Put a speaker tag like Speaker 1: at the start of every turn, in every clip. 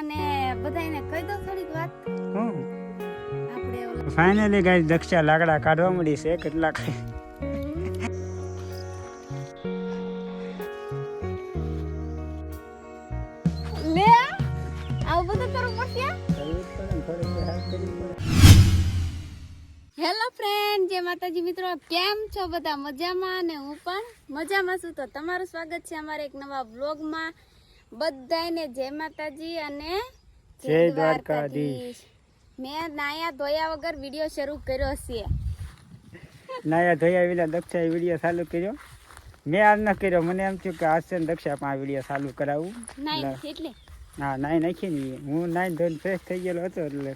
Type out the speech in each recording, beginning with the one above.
Speaker 1: અને બધાને કહી દો થોડીક વાત. આપણે
Speaker 2: ફાઇનલી ગાઈસ દક્ષા લાકડા કાઢવા મળી છે કેટલાક.
Speaker 1: લે આવું બધું કરવું પડશે? હેલો ફ્રેન્ડ જે માતાજી મિત્રો કેમ છો બધા? મજામાં? અને હું પણ મજામાં છું. તો તમારું સ્વાગત છે અમારા એક નવા વ્લોગમાં બધાને જય માતાજી અને
Speaker 2: જય દ્વારકાધીશ.
Speaker 1: મેં નાયા ધોયા વગર વીડિયો શરૂ કર્યો છે
Speaker 2: નાયા ધોયા વિના દક્ષાએ વીડિયો ચાલુ કર્યો. મેં આજ ન કર્યો. મને એમ થયું કે આજ છે દક્ષા પણ આ વીડિયો ચાલુ કરાવું.
Speaker 1: એટલે?
Speaker 2: હા નાઈ નાખી ને હું નાઈ ધોઈને ફ્રેશ થઈ ગયેલો હતો એટલે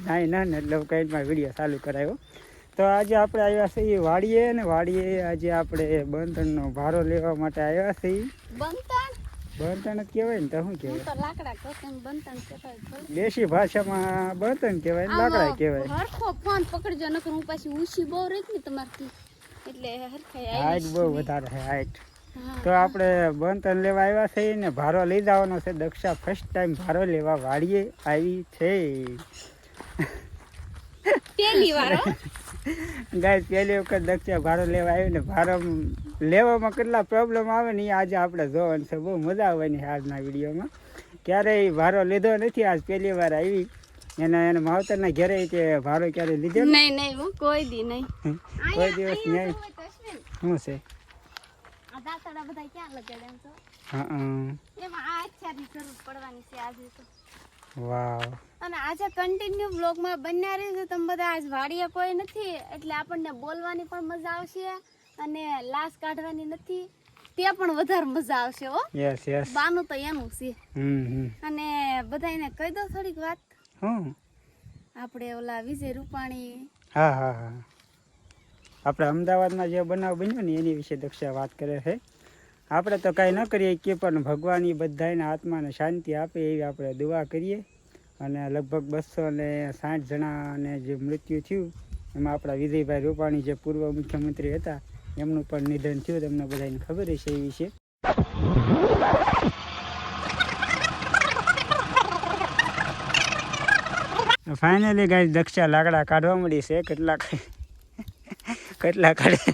Speaker 2: નાઈ ના ને એટલે કઈ માં વીડિયો ચાલુ કરાવ્યો તો આજે આપણે આવ્યા છીએ વાડીએ ને વાડીએ આજે આપણે બંધનનો ભારો લેવા માટે આવ્યા છીએ.
Speaker 1: બનતા
Speaker 2: બંધણ જ કહેવાય ને તો શું કહેવાય? દેશી ભાષામાં બળતણ કહેવાય લાકડા કહેવાય.
Speaker 1: હરખો ફોન પકડજો નકર હું પાછી ઊંચી બહુ રહી ને તમારથી. એટલે હરખાઈ
Speaker 2: હાઈટ બહુ વધારે છે હાઈટ. તો આપણે બળતણ લેવા આવ્યા છે ને ભારો લઈ જવાનો છે. દક્ષા ફર્સ્ટ ટાઈમ ભારો લેવા વાડીએ આવી છે.
Speaker 1: પહેલી વાર
Speaker 2: ગાય પહેલી વખત દક્ષા ભારો લેવા આવ્યો ને ભારો લેવામાં કેટલા પ્રોબ્લેમ આવે ને એ આજે આપણે જોવાનું છે. બહુ મજા આવવાની છે આજના વિડીયોમાં. ક્યારેય વારો લીધો નથી. આજ પહેલી વાર આવી. એને એને માવતરના ઘરે તે ભાડો ક્યારે લીધો
Speaker 1: નહીં નહીં હું કોઈ દી નહીં.
Speaker 2: કોઈ દિવસ નહીં. શું છે?
Speaker 1: આ દાંતડા બધા ક્યાં લગાડ્યા એમ તો?
Speaker 2: હા
Speaker 1: એમાં આ અચ્છાની જરૂર પડવાની છે આજે તો.
Speaker 2: વાવ.
Speaker 1: અને આજે કન્ટિન્યુ બ્લોગમાં બન્યા રહેશે તમે બધા આજ વાડીએ કોઈ નથી. એટલે આપણને બોલવાની પણ મજા આવશે. અને લાશ કાઢવાની નથી તે પણ વધારે મજા આવશે હો.
Speaker 2: યસ યસ
Speaker 1: બાનું તો એનું છે.
Speaker 2: હમ હમ.
Speaker 1: અને બધાને કહી દો થોડીક વાત.
Speaker 2: હું
Speaker 1: આપણે ઓલા વિજય રૂપાણી.
Speaker 2: હા હા હા. આપણે અમદાવાદમાં જે બનાવ બન્યો ને એની વિશે દક્ષા વાત કરે છે. આપણે તો કાંઈ ન કરીએ કે પણ ભગવાન એ બધાને આત્માને શાંતિ આપે એવી આપણે દુઆ કરીએ. અને લગભગ બસો ને સાઠ જણાને જે મૃત્યુ થયું એમાં આપણા વિજયભાઈ રૂપાણી જે પૂર્વ મુખ્યમંત્રી હતા એમનું પણ નિધન થયું, તમને બધાને ખબર હશે એ વિશે. ફાઇનલી ગાય દક્ષા લાકડા કાઢવા મળી છે. કેટલાક કેટલા કાઢે?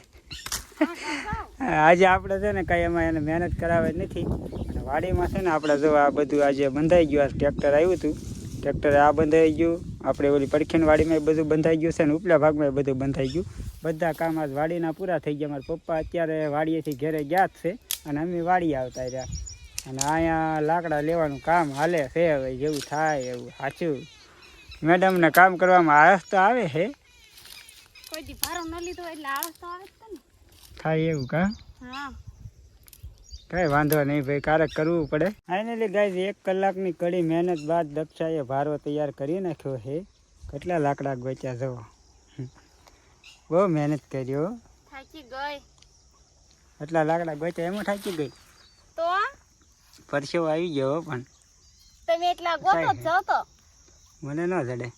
Speaker 2: આજે આપણે છે ને કાંઈ એમાં એને મહેનત કરાવે નથી. અને વાડીમાં છે ને આપણે જો આ બધું આજે બંધાઈ ગયું, આ ટ્રેક્ટર આવ્યું હતું. ટ્રેક્ટર આ બંધાઈ ગયું. આપણે ઓલી પડખીન વાડીમાં બધું બંધાઈ ગયું છે ને ઉપલા ભાગમાં બધું બંધાઈ ગયું. બધા કામ આજ વાડીના પૂરા થઈ ગયા. મારા પપ્પા અત્યારે વાડીએથી ઘરે ગયા જ છે અને અમે વાડી આવતા રહ્યા. અને અહીંયા લાકડા લેવાનું કામ હાલે છે હવે જેવું થાય એવું સાચું. મેડમને કામ કરવામાં આળસ તો આવે છે. થાય એવું કા?
Speaker 1: હા.
Speaker 2: કઈ વાંધો નહીં ભાઈ કારક કરવું પડે. ફાઇનલી ગાઈઝ એક કલાકની કડી મહેનત બાદ દક્ષાએ ભારો તૈયાર કરી નાખ્યો છે. કેટલા લાકડા ગોચ્યા જવો બહુ મહેનત કર્યો
Speaker 1: થાકી ગઈ.
Speaker 2: એટલા લાકડા ગોચ્યા એમાં થાકી ગઈ?
Speaker 1: તો?
Speaker 2: પરસેવો આવી ગયો પણ.
Speaker 1: તમે એટલા ગોતો જ તો.
Speaker 2: મને ન જડે.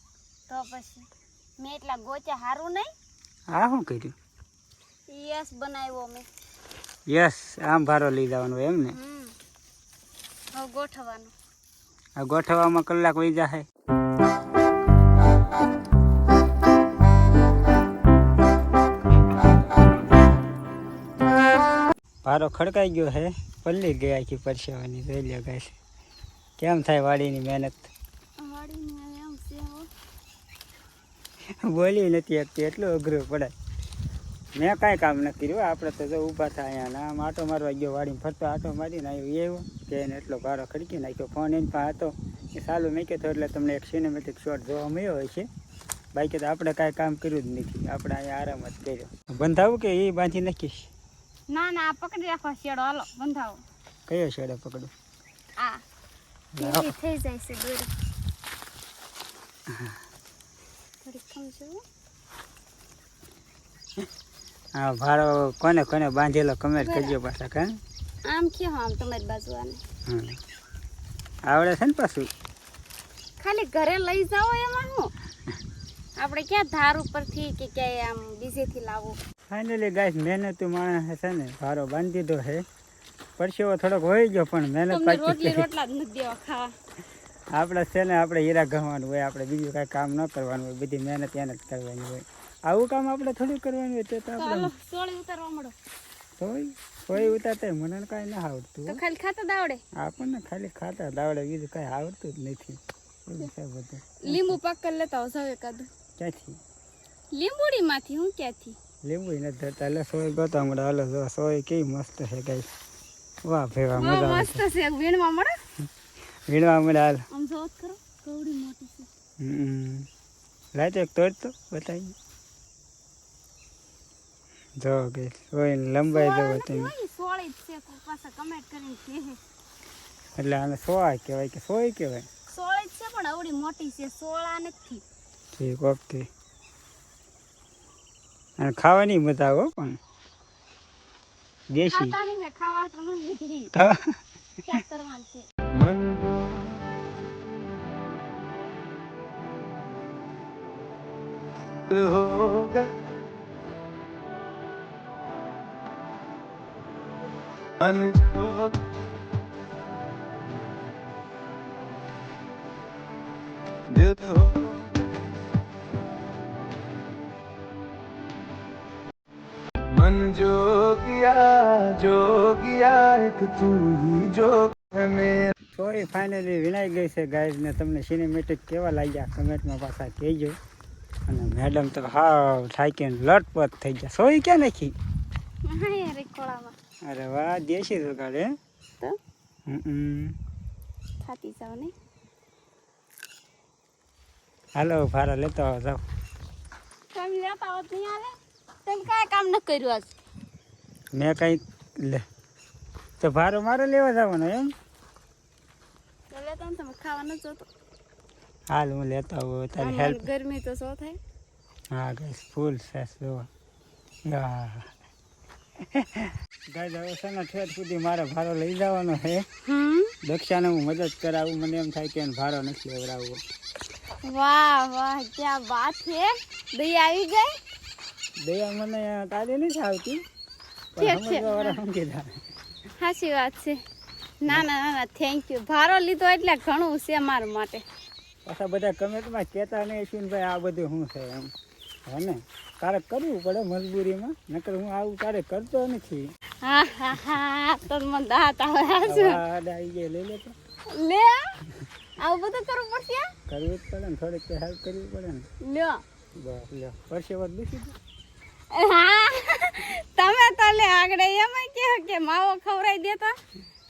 Speaker 1: તો પછી મેં એટલા ગોચ્યા હારું નહીં?
Speaker 2: આ શું કર્યું?
Speaker 1: યસ બનાવ્યો મેં.
Speaker 2: યસ આમ ભારો લઈ જવાનો એમ ને
Speaker 1: ગોઠવવાનું.
Speaker 2: આ ગોઠવવામાં કલાક વહી જાય ભારો ખડકાઈ ગયો હે પલ્લી ગયા આખી પરસેવાની જોઈ લ્યો ગાઈસ. કેમ થાય વાડીની મહેનત? બોલી નથી આપતી એટલું અઘરું પડે. મેં કાંઈ કામ ન કર્યું આપણે તો જો ઊભા થાય અહીંયા આમ આટો મારવા ગયો વાડીમાં ફરતો આટો મારીને આવ્યો. એવો કે એને એટલો ગાળો ખડકી નાખ્યો. ફોન એની પાસે હતો. એ સાલું મેં કહેતો એટલે તમને એક સિનેમેટિક શોટ જોવા મળ્યો હોય છે. બાકી તો આપણે કાંઈ કામ કર્યું જ નથી. આપણે અહીંયા આરામ જ કર્યો. બંધાવું કે એ બાંધી નાખીશ?
Speaker 1: ના ના પકડી રાખો શેડો. હાલો બંધાવો.
Speaker 2: કયો શેડો પકડું?
Speaker 1: આ. થઈ જાય છે દોરી. થોડીક ખમજો
Speaker 2: હા ભારો કોને કોને બાંધેલો કમેન્ટ કરજો પાછા કાં?
Speaker 1: આમ કેવો આમ તમારી બાજુ આને.
Speaker 2: આવડે છે ને પાછું?
Speaker 1: ખાલી ઘરે લઈ જાઓ એમાં હું. આપણે ક્યાં ધાર ઉપરથી કે ક્યાંય આમ બીજેથી લાવવું
Speaker 2: ફાઇનલી ગાઈસ મહેનતુ માણસ છે ને ભારો બાંધી દીધો છે. પરસેવો થોડોક હોય ગયો પણ મહેનત પાછી
Speaker 1: રોટલી રોટલા જ નથી દેવા ખાવા.
Speaker 2: આપણે છે ને આપણે હીરા ગવાનું હોય આપણે બીજું કાંઈ કામ ન કરવાનું હોય બધી મહેનત એને જ કરવાની હોય. આવું કામ આપણે થોડું કરવાનું હોય તો આપણે
Speaker 1: સોળી ઉતારવા મળો.
Speaker 2: સોય સોય ઉતારતા મને કાંઈ ના આવડતું
Speaker 1: તો ખાલી ખાતા દાવડે.
Speaker 2: આપણને ખાલી ખાતા દાવડે બીજું કાંઈ આવડતું જ નથી. એવું છે બધું.
Speaker 1: લીંબુ પાક કરી લેતા હો સૌ એકાદું.
Speaker 2: ક્યાંથી?
Speaker 1: લીંબુડી માંથી હું ક્યાંથી?
Speaker 2: લીંબુ નથી ધરતા. એટલે સોય ગોતા મળે. હાલો જો સોય કેવી મસ્ત છે કઈ વાહ
Speaker 1: બહુ
Speaker 2: મજા
Speaker 1: મસ્ત છે. વીણવા મળે?
Speaker 2: વીણવા મળે હાલ.
Speaker 1: આમ જોત કરો કવડી મોટી છે.
Speaker 2: હમ. લાય તો એક તોડ તો બતાવી. જો કે સોય લંબાઈ જો તમે.
Speaker 1: નથી જ છે પાછા કમેન્ટ કરીને કહે.
Speaker 2: એટલે આને સોળા કહેવાય કે સોય કહેવાય?
Speaker 1: સોળ જ છે પણ આવડી મોટી છે સોળા નથી.
Speaker 2: ઠીક ઓકે. અને ખાવાની મજા આવે પણ. દેશી.
Speaker 1: ખાવા તો નથી. લીધી
Speaker 2: ખાવા?
Speaker 1: ક્યાં કરવાનું છે?
Speaker 3: होगा अनजोग दिल हो मन जोगिया जोगिया एक तू ही जोग है मेरा
Speaker 2: સોય ફાઇનલી વિનાઈ ગઈ છે ગાઈઝ ને તમને સિનેમેટિક કેવા લાગ્યા કમેન્ટમાં પાછા કહેજો અને મેડમ તો હાવ થાકીને લટપટ થઈ ગયા સોય ક્યાં નાખી
Speaker 1: હા રે ખોળામાં
Speaker 2: અરે વાહ દેશી જુગાડ હે?
Speaker 1: તો? ખાતી જાવ ને.
Speaker 2: હાલો ભારા લેતો આવો જાવ
Speaker 1: કામ લેતા હોત નહીં આલે તેમ કાંઈ કામ ન કર્યું આજ?
Speaker 2: મેં કંઈ લે તો ભારો મારે લેવા જવાનો એમ?
Speaker 1: તો લેતા ને તમે ખાવાનો ન જોતો
Speaker 2: હાલ હું લેતો આવું તારી હેલ્પ
Speaker 1: ગરમી તો શું થાય.
Speaker 2: હા ગઈ ફૂલ સેસ જોવા. યા ગાય હવે છે ને ઠેર સુધી મારે ભારો લઈ જવાનો છે. દક્ષાને હું મદદ કરાવું મને એમ થાય કે ભારો નથી લેવડાવવો.
Speaker 1: વાહ વાહ ક્યાં વાત છે. દયા આવી ગઈ?
Speaker 2: દયા મને તારી નથી આવતી
Speaker 1: સાચી વાત છે. ના ના ના થેન્ક યુ ભારો લીધો એટલે ઘણું છે મારા માટે.
Speaker 2: પાછા બધા કમેન્ટમાં કહેતા નહીં ભાઈ આ બધું શું છે? એમ. હે ને તારે કરવું પડે મજબૂરીમાં? નકર હું આવું તારે કરતો નથી.
Speaker 1: હા હા હા તો મને દાંત આવે
Speaker 2: ગયા લઈ લેતો
Speaker 1: લે? આવું બધું કરવું પડશે?
Speaker 2: કરવું જ પડે ને થોડીક હેલ્પ કરવી પડે ને.
Speaker 1: લ્યો
Speaker 2: બસ લ્યો વાત દુખી
Speaker 1: હા તમે તો લે આગળ એમ કે કે માવો ખવડાવી દેતા.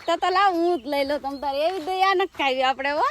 Speaker 1: તો તો લાવ હું જ લઈ લો તમ તારે એવી દયા નખાવી આપણે હો.